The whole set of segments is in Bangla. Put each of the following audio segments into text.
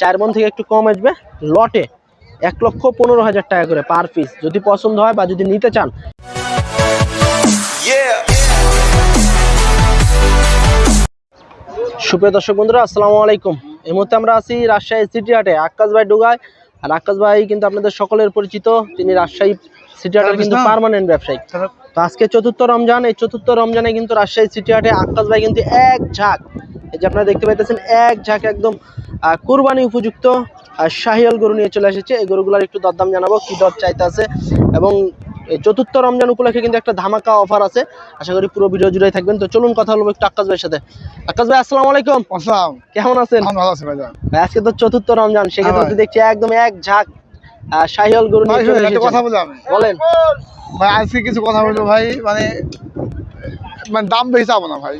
চার মন থেকে একটু কম আসবে। লটে এক লক্ষ পনেরো হাজার টাকা করে পার পিস যদি পছন্দ হয় বা যদি নিতে চান। সুপ্রিয় দর্শক বন্ধুরা আসসালামু আলাইকুম। এই মুহূর্তে আমরা আছি রাজশাহী সিটি হাটে আকাশ ভাই ডুগায়। আর আকাশ ভাই কিন্তু আপনাদের সকলের পরিচিত তিনি রাজশাহী সিটি হাটের কিন্তু পার্মানেন্ট ব্যবসায়ী তো আজকে চতুর্থ রমজান এই চতুর্থ রমজানে কিন্তু রাজশাহী সিটি হাটে আকাশ ভাই কিন্তু এক ঝাঁক এই যে আপনারা দেখতে পাইতেছেন এক ঝাঁক একদম কুরবানি উপযুক্ত আর শাহিয়াল গরু নিয়ে চলে এসেছে। এই গরুগুলোর একটু দরদাম জানাব কি দর চাইতে আছে এবং এই চতুর্থ রমজান উপলক্ষে কিন্তু একটা ধামাকা অফার আছে। আশা করি পুরো ভিডিও জুড়ে থাকবেন। তো চলুন কথা বলব একটু আকাশ ভাইয়ের সাথে। আকাশ ভাই আসসালামু আলাইকুম। আসসালাম। কেমন আছেন? ভালো আছে ভাই, আজকে তো চতুর্থ রমজান সেক্ষেত্রে হ্যাঁ দেখছি একদম এক ঝাঁক আহ, শাহিওয়াল গরু নিয়ে চলে এসেছেন। কথা বলি আমি। বলেন। ভাই আজকে কিছু কথা বলব ভাই মানে মানে দাম বেশি চাবো না ভাই।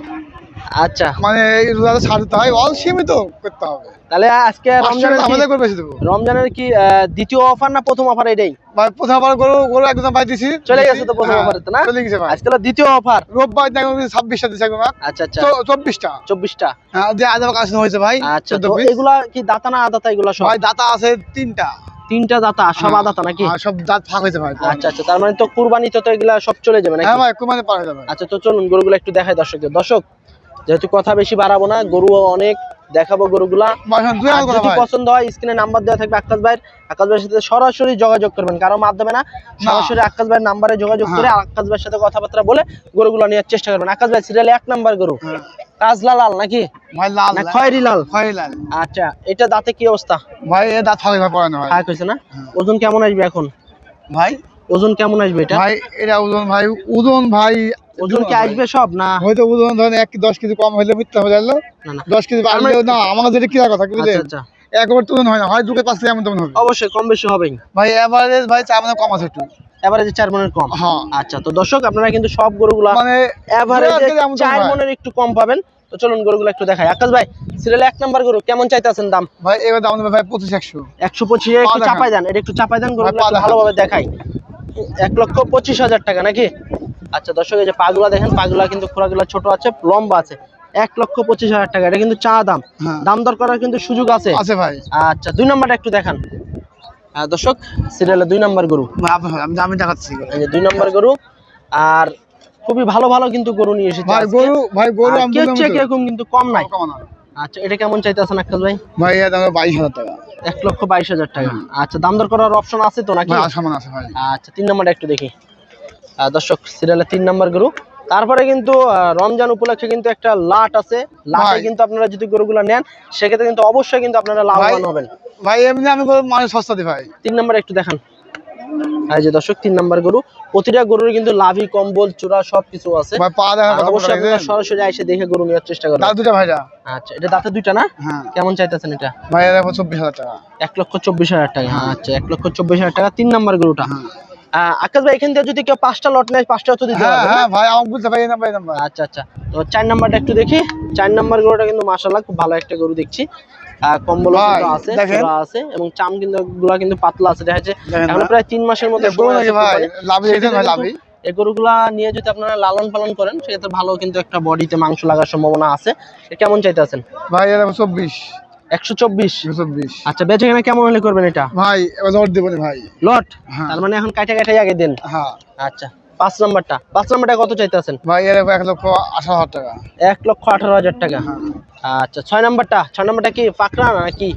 আচ্ছা। মানে এই রোজাতে ছাড়তে হয় অল সীমিত করতে হবে। তাহলে আজকে রমজানের আমাদের করে বেশি দেবো। রমজানের কি দ্বিতীয় অফার না প্রথম অফার এটাই? ভাই প্রথমবার গরু গরু একদম ভাই দিছি। চলে গেছে তো প্রথম হ্যাঁ, তো না? চলে গেছে ভাই। আজকে দ্বিতীয় অফার। রোববার দেখো একদম আচ্ছা আচ্ছা। হ্যাঁ যে আজ আমার কাছে হয়েছে ভাই আচ্ছা তো এগুলা কি দাতা না আদাতা এগুলা সব? ভাই দাতা আছে তিনটা। তিনটা দাতা সব হ্যাঁ, আদাতা নাকি? হ্যাঁ, সব দাঁত ফাঁক হয়েছে ভাই আচ্ছা আচ্ছা তার মানে তো কুরবানি তো এগুলা সব চলে যাবে নাকি? হ্যাঁ ভাই পার হয়ে যাবে। আচ্ছা তো চলুন গরুগুলো একটু দেখাই দর্শকদের। দর্শক যেহেতু কথা বেশি বাড়াবো না গরু অনেক দেখাবো গরুগুলা। যদি পছন্দ হয় স্ক্রিনে নাম্বার দেওয়া থাকবে আকাশ ভাইয়ের। আকাশ ভাইয়ের সাথে সরাসরি যোগাযোগ করবেন কারও মাধ্যমে না। সরাসরি আকাশ ভাইয়ের নাম্বারে যোগাযোগ করে হ্যাঁ। আকাশ ভাইয়ের সাথে কথাবার্তা বলে গরুগুলো নেওয়ার চেষ্টা করবেন। আকাশ ভাই সিরিয়ালে এক নাম্বার গরু। হ্যাঁ। কাজলা লাল নাকি? ভাই লাল না খয়েরি লাল। খয়েরি লাল আচ্ছা এটা দাঁতে কি অবস্থা? ভাই এ দাঁত ভাই। ভাই হয়েছে না? হ্যাঁ। ওজন কেমন আসবে এখন? ভাই? ওজন কেমন আসবে এটা? ভাই এটা ওজন ভাই ওজন ভাই ওজন কি আসবে সব না? হয়তো ওজন ধরেন এক দশ কেজি কম হইলে মিথ্যা হয়ে গেল দশ কেজি বাড়লে আমার- না আমার যেটা কথা আচ্ছা বুঝলেন? আচ্ছা একবার তুলন হয় না হয় পাঁচ কেজি এমন তেমন হবে। অবশ্যই কম বেশি হবেই। ভাই এভারেজ ভাই চা মানে কম আছে একটু। চার মনের কম? হ্যাঁ। আচ্ছা তো দর্শক আপনারা কিন্তু সব গরুগুলা মানে এভারেজে চার মনের একটু কম পাবেন। তো চলুন গরুগুলো একটু দেখাই। আকাশ ভাই সিরিয়ালে এক নাম্বার গরু কেমন চাইতেছেন দাম? ভাই এবার দাম ভাই পঁচিশ একশো। একশো পঁচিশ একটু চাপাই দেন এটা একটু চাপাই দেন গরুগুলো। ভালোভাবে দেখাই। এক লক্ষ পঁচিশ হাজার টাকা নাকি? আচ্ছা দর্শক এই যে পাগুলা দেখেন পাগুলা কিন্তু খোরাগুলা ছোট আছে লম্বা আছে। এক লক্ষ পঁচিশ হাজার টাকা এটা কিন্তু চা দাম। হ্যাঁ। দাম দর করার কিন্তু সুযোগ আছে। আছে ভাই। আচ্ছা দুই নাম্বারটা একটু দেখান। দর্শক সিরিয়ালে দুই নাম্বার গরু। আমি দেখাচ্ছি এই যে দুই নাম্বার গরু আর খুবই ভালো ভালো কিন্তু গরু নিয়ে এসেছে ভাই গরু গরু। কীরকম কিন্তু কম নাই। আচ্ছা এটা কেমন চাইতেছেন আকাশ ভাই? ভাই দাম বাইশ হাজার টাকা। এক লক্ষ বাইশ হাজার টাকা। আচ্ছা দাম দর করার অপশন আছে তো নাকি? আচ্ছা তিন নাম্বারটা একটু দেখি। দর্শক সিরিয়ালে তিন নাম্বার গরু। তারপরে কিন্তু রমজান উপলক্ষে কিন্তু একটা লাট আছে। লাটে কিন্তু আপনারা যদি গরুগুলো নেন সেক্ষেত্রে কিন্তু অবশ্যই কিন্তু আপনারা লাভবান। হবেন। ভাই এমনি আমি মানে সস্তা দিই ভাই। তিন নাম্বার একটু দেখান। এই যে দর্শক তিন নাম্বার গরু। প্রতিটা গরুর কিন্তু লাভি কম্বল চূড়া সবকিছু আছে। অবশ্যই আপনারা সরাসরি এসে দেখে গরু নেওয়ার চেষ্টা করবেন। দাঁত দুটা ভাইরা? আচ্ছা এটা দাঁতে দুইটা না? হ্যাঁ। কেমন চাইতেছেন এটা? ভাই এর চব্বিশ হাজার টাকা। এক লক্ষ চব্বিশ হাজার টাকা আচ্ছা এক লক্ষ চব্বিশ হাজার টাকা তিন নাম্বার গরুটা। হ্যাঁ। আকাশ ভাই এখান থেকে যদি কেউ পাঁচটা লট নেয় পাঁচটা তো দিতে হ্যাঁ হ্যাঁ ভাই আমার বুঝতে ভাই এই নাম্বার এই নাম্বার। আচ্ছা আচ্ছা। তো চার নাম্বারটা একটু দেখি। চার নাম্বার গরুটা কিন্তু খুব ভালো একটা গরু দেখছি। কম্বল আছে দেখেন। আছে এবং চাম কিন্তু গুলা কিন্তু পাতলা আছে দেখা যাচ্ছে এখন প্রায় তিন মাসের মতো ভাই লাভি ভাই এই গরুগুলা নিয়ে যদি আপনারা লালন পালন করেন সেক্ষেত্রে ভালো কিন্তু একটা বডিতে মাংস লাগার সম্ভাবনা আছে। কেমন চাইতে আছেন? ভাই চব্বিশ। একশো চব্বিশ? আচ্ছা বেচে কেনা কেমন হলে করবেন এটা? ভাই লট ভাই। লট? হ্যাঁ। তার মানে এখন কাটা কাটা আগে দেন? হ্যাঁ। আচ্ছা পাঁচ নাম্বারটা। পাঁচ নাম্বারটা কত চাইতেছেন? ভাই এর এক লক্ষ আঠারো হাজার টাকা। এক লক্ষ আঠারো হাজার টাকা। হ্যাঁ। আচ্ছা ছয় নাম্বারটা? ছয় নাম্বারটা কি পাকড়া নাকি?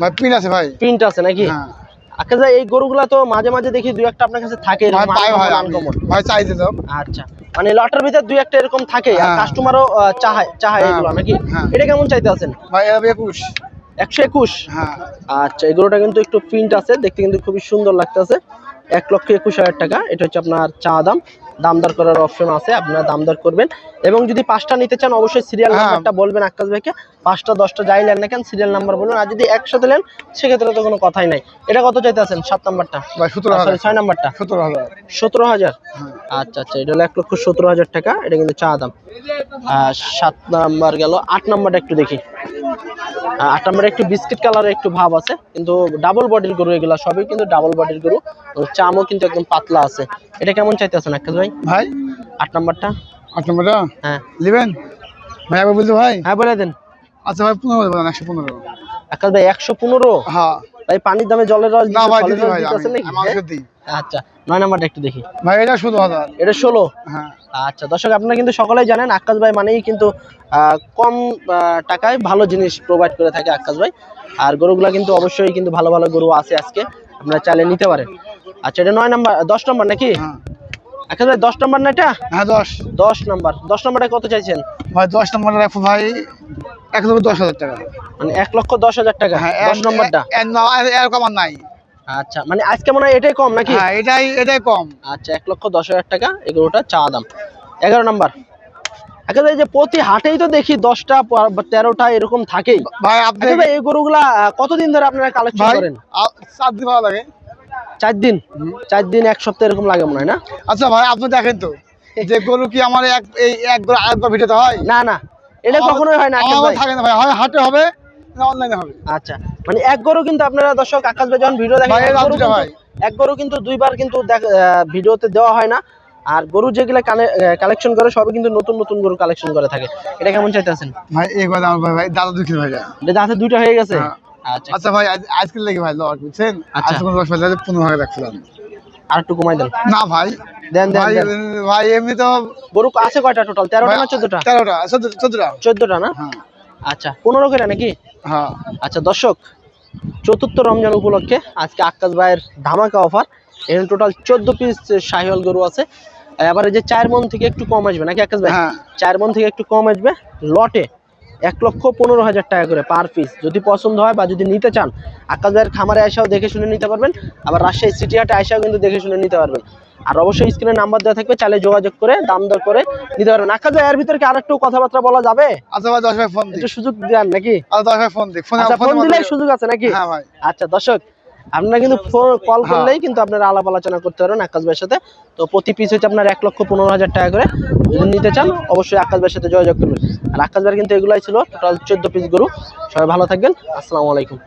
ভাই প্রিন্ট আছে ভাই। প্রিন্ট আছে নাকি? হ্যাঁ। আচ্ছা এই গরুগুলা তো মাঝে মাঝে দেখি দুই একটা আপনার কাছে থাকে দিতাম আচ্ছা। মানে লটার ভিতর দুই একটা এরকম থাকে আর হ্যাঁ। কাস্টমারও চাহায় চাহায় হ্যাঁ, এগুলো নাকি? হ্যাঁ। এটা কেমন চাইতে আছেন? ভাই একুশ। একশো একুশ? হ্যাঁ। আচ্ছা এগুলোটা কিন্তু একটু প্রিন্ট আছে দেখতে কিন্তু খুবই সুন্দর লাগতেছে। এক লক্ষ একুশ হাজার টাকা। এটা হচ্ছে আপনার চা দাম। দাম দর করার অপশন আছে আপনারা দাম দর করবেন। এবং যদি পাঁচটা নিতে চান অবশ্যই সিরিয়াল হ্যাঁ। নাম্বারটা বলবেন আকাশ ভাইকে। পাঁচটা দশটা যাই নেন না কেন সিরিয়াল নাম্বার বলবেন আর যদি একসাথে নেন সেক্ষেত্রে তো কোনো কথাই নাই। এটা কত চাইতে আছেন সাত নাম্বারটা? সরি ছয় নাম্বারটা? সতেরো হাজার। সতেরো হাজার? হ্যাঁ। আচ্ছা আচ্ছা এটা হলো এক লক্ষ সতেরো হাজার টাকা। এটা কিন্তু চা দাম। আর সাত নাম্বার গেল। আট নাম্বারটা একটু দেখি। আট নাম্বারে একটু বিস্কিট কালারের একটু ভাব আছে কিন্তু ডাবল বডির গরু এগুলো সবই কিন্তু ডাবল বডির গরু ওর চামও কিন্তু একদম পাতলা আছে। এটা কেমন চাইতেছেন আকাশ ভাই? ভাই? আট নম্বরটা? আট নম্বরটা? হ্যাঁ। নেবেন ভাই একবার বলতে ভাই? হ্যাঁ বলে দেন। আচ্ছা ভাই পনেরো একশো পনেরো। আকাশ ভাই একশো পনেরো? হ্যাঁ। ভাই পানির দামে জলের রস না ভাই দিদি ভাই হ্যাঁ? আচ্ছা নয় নাম্বারটা একটু দেখি। ভাই এটা ষোলো হাজার এটা ষোলো? হ্যাঁ। আচ্ছা দর্শক আপনারা কিন্তু সকলেই জানেন আকাশ ভাই মানেই কিন্তু কম টাকায় ভালো জিনিস প্রোভাইড করে থাকে আকাশ ভাই। আর গরুগুলা কিন্তু অবশ্যই কিন্তু ভালো ভালো গরু আছে আজকে। আপনারা চাইলে নিতে পারেন। আচ্ছা এটা নয় নাম্বার দশ নম্বর নাকি? হ্যাঁ। আকাশ ভাই দশ নম্বর না এটা? হ্যাঁ দশ। দশ নম্বর। দশ নম্বরটা কত চাইছেন? ভাই দশ নম্বর রাখব ভাই। এক দশ হাজার টাকা। মানে এক লক্ষ দশ হাজার টাকা হ্যাঁ দশ নম্বরটা? এরকম আর নাই। আচ্ছা মানে আজকে মনে হয় এটাই কম নাকি? হ্যাঁ এটাই এটাই কম। আচ্ছা এক লক্ষ দশ হাজার টাকা এগুলোটা চা দাম। এগারো নাম্বার। একেবারে যে প্রতি হাটেই তো দেখি দশটা তেরোটা এরকম থাকেই। ভাই আপনি আচ্ছা এই গরুগুলা কতদিন ধরে আপনারা কালেকশন করেন? চার দিন ভালো লাগে। চার দিন? চার দিন এক সপ্তাহ এরকম লাগে মনে হয় না? আচ্ছা ভাই আপনি দেখেন তো যে গরু কি আমার এক এই একবার আরেকবার ভিটাতে হয়? না না এটা কখনোই হয় না আকাশ ভাই? থাকে না ভাই হয় হাটে হবে না অনলাইনে হবে। আচ্ছা মানে এক গরু কিন্তু আপনারা দর্শক আকাশ ভাই যখন ভিডিও দেখেন ভাই, এক গরু কিন্তু- দুইবার কিন্তু ভিডিওতে দেওয়া হয় না। আর গরু যেগুলা কালেকশন করে সবই কিন্তু নতুন নতুন গরু কালেকশন করে থাকে। এটা কেমন চাইতেছেন? ভাই কথা আমার ভাই ভাই দাদা দুঃখী ভাই এটা দাঁতে দুইটা হয়ে গেছে? হ্যাঁ। আচ্ছা। আচ্ছা ভাই আজ- আজকে লেগে ভাই লট বুঝছেন? আচ্ছা। আজকে পনেরো হাজার রাখছিলাম। আর একটু কমাই দেন। না ভাই। দেন দেন ভাই এমনি তো গরু আছে কয়টা টোটাল তেরোটা না চোদ্দটা? তেরোটা চোদ্দ চোদ্দটা। চোদ্দটা না? হ্যাঁ। আচ্ছা পনেরো করে নাকি? হ্যাঁ। আচ্ছা দর্শক চতুর্থ রমজান উপলক্ষে আজকে আকাশ ভাইয়ের ধামাকা অফার এখানে টোটাল চোদ্দ পিস শাহিওয়াল গরু আছে। এবার এই যে চার মন থেকে একটু কম আসবে নাকি আকাশ ভাই? হ্যাঁ। চার মন থেকে একটু কম আসবে। লটে এক লক্ষ পনেরো হাজার টাকা করে পার পিস যদি পছন্দ হয় বা যদি নিতে চান আকাশ ভাইয়ের খামারে আসাও দেখে শুনে নিতে পারবেন আবার রাজশাহী সিটি হাটে আসাও কিন্তু দেখে শুনে নিতে পারবেন। আর অবশ্যই স্ক্রিনে নাম্বার দেওয়া থাকবে চালে যোগাযোগ করে দাম দর করে নিতে পারবেন। আকাশ ভাই এর ভিতরে কি আর একটু কথাবার্তা বলা যাবে? আচ্ছা ভাই দশ ভাই ফোন একটু সুযোগ দেন নাকি? আচ্ছা দশ ভাই ফোন দিই। আচ্ছা ফোন দিলেই সুযোগ আছে নাকি? হ্যাঁ ভাই। আচ্ছা দর্শক আপনারা কিন্তু কল। করলেই কিন্তু আপনারা আলাপ আলোচনা করতে পারেন আকাশ ভাইয়ের সাথে। তো প্রতি পিস হচ্ছে আপনার এক লক্ষ পনেরো হাজার টাকা করে। যদি নিতে চান অবশ্যই আকাশ ভাইয়ের সাথে যোগাযোগ করবেন। আর আকাশ ভাইয়ের কিন্তু এগুলাই ছিল। টোটাল চোদ্দ পিস গরু। সবাই ভালো থাকবেন। আসসালামু আলাইকুম।